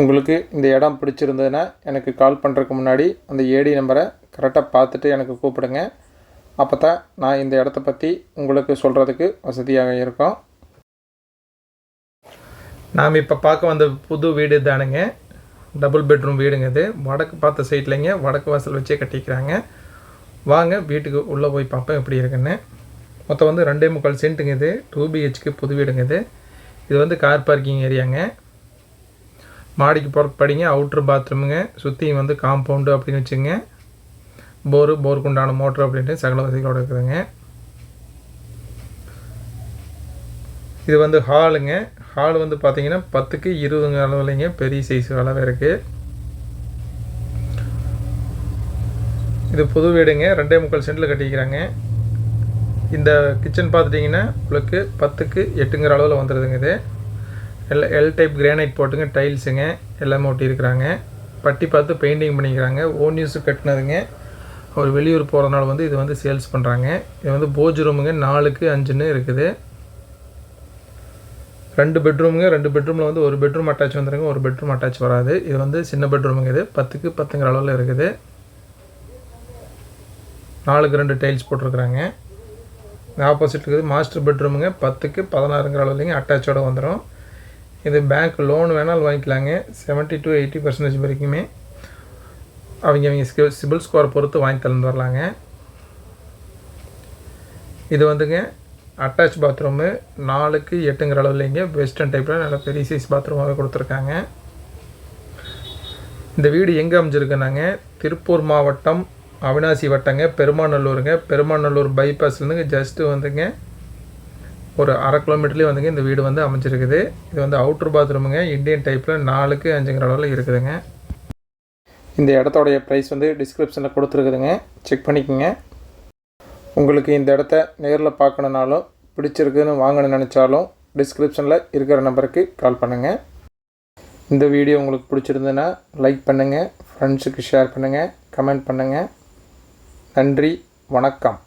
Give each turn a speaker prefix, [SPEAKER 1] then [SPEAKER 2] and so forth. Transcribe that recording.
[SPEAKER 1] உங்களுக்கு இந்த இடம் பிடிச்சிருந்ததுன்னா எனக்கு கால் பண்ணுறதுக்கு முன்னாடி அந்த ஏடி நம்பரை கரெக்டாக பார்த்துட்டு எனக்கு கூப்பிடுங்க. அப்போ தான் நான் இந்த இடத்த பற்றி உங்களுக்கு சொல்கிறதுக்கு வசதியாக இருக்கும். நாம் இப்போ பார்க்க வந்த புது வீடு தானுங்க. டபுள் பெட்ரூம் வீடுங்க இது. வடக்கு பார்த்த சைட்லைங்க வடக்கு வாசல் வச்சே கட்டிக்கிறாங்க. வாங்க வீட்டுக்கு உள்ளே போய் பார்ப்பேன் எப்படி இருக்குன்னு. மொத்தம் வந்து ரெண்டே முக்கால் சென்ட்டுங்க இது. டூ பிஹெச்க்கு புது வீடுங்க இது. இது வந்து கார் பார்க்கிங் ஏரியாங்க மாடிக்கு புறப்படிங்க படிங்க அவுட்ரு பாத்ரூமுங்க சுற்றியும் வந்து காம்பவுண்டு அப்படின்னு வச்சுங்க. போரு போருக்குண்டான மோட்ரு அப்படின்ட்டு சகல வசதிகளோடு இருக்குதுங்க. இது வந்து ஹாலுங்க ஹால் வந்து பார்த்தீங்கன்னா பத்துக்கு இருபதுங்க அளவுலைங்க. பெரிய சைஸ் அளவு இருக்குது இது புது வீடுங்க. ரெண்டே முக்கால் சென்டில் கட்டிக்கிறாங்க. இந்த கிச்சன் பார்த்துட்டிங்கன்னா உங்களுக்கு பத்துக்கு எட்டுங்கிற அளவில் வந்துடுதுங்க இது. எல் எல் டைப் கிரானைட் போட்டுங்க டைல்ஸுங்க எல்லாமே ஒட்டியிருக்கிறாங்க. பட்டி பார்த்து பெயிண்டிங் பண்ணிக்கிறாங்க. ஓன் யூஸு கட்டினதுங்க. ஒரு வெளியூர் போகிறதுனால வந்து இது வந்து சேல்ஸ் பண்ணுறாங்க இது வந்து போஜ் ரூமுங்க நாலுக்கு அஞ்சுன்னு இருக்குது. ரெண்டு பெட்ரூமுங்க ரெண்டு பெட்ரூமில் வந்து ஒரு பெட்ரூம் அட்டாச் வந்துருங்க ஒரு பெட்ரூம் அட்டாச் வராது. இது வந்து சின்ன பெட்ரூமுங்க இது. பத்துக்கு பத்துங்கிற அளவில் இருக்குது. நாலுக்கு ரெண்டு டைல்ஸ் போட்டிருக்குறாங்க. ஆப்போசிட் இருக்குது. மாஸ்டர் பெட்ரூமுங்க பத்துக்கு பதினாறுங்கிற அளவுலேங்க அட்டாச்சோட வந்துடும் இது பேங்க் லோன் வேணாலும் வாங்கிக்கலாங்க. செவன்ட்டி டு எயிட்டி பர்சன்டேஜ் வரைக்குமே அவங்க அவங்க ஸ்கில் சிபில் ஸ்கோரை பொறுத்து வாங்கி தந்து வரலாங்க இது வந்துங்க அட்டாச் பாத்ரூமு நாலுக்கு எட்டுங்கிற அளவுலேங்க வெஸ்டர்ன் டைப்பில் நல்ல பெரிய சைஸ் பாத்ரூமாகவே கொடுத்துருக்காங்க. இந்த வீடு எங்கே அமைஞ்சிருக்குனாங்க திருப்பூர் மாவட்டம் அவினாசி வட்டங்க பெருமாநல்லூருங்க. பெருமாநல்லூர் பைபாஸ்லேருந்துங்க ஜஸ்ட்டு வந்துங்க ஒரு அரை கிலோமீட்டர்லேயே வந்துங்க இந்த வீடு வந்து அமைஞ்சிருக்குது. இது வந்து அவுட்ரு பாத்ரூமுங்க இண்டியன் டைப்பில் நாலுக்கு அஞ்சுங்கிற அளவில் இருக்குதுங்க. இந்த இடத்தோடைய ப்ரைஸ் வந்து டிஸ்கிரிப்ஷனில் கொடுத்துருக்குதுங்க. செக் பண்ணிக்கோங்க. உங்களுக்கு இந்த இடத்த நேரில் பார்க்கணுனாலும் பிடிச்சிருக்குன்னு வாங்கணும்னு நினச்சாலும் டிஸ்கிரிப்ஷனில் இருக்கிற நம்பருக்கு கால் பண்ணுங்கள் இந்த வீடியோ உங்களுக்கு பிடிச்சிருந்ததுன்னா லைக் பண்ணுங்கள் ஃப்ரெண்ட்ஸுக்கு ஷேர் பண்ணுங்கள் கமெண்ட் பண்ணுங்கள் நன்றி. வணக்கம்.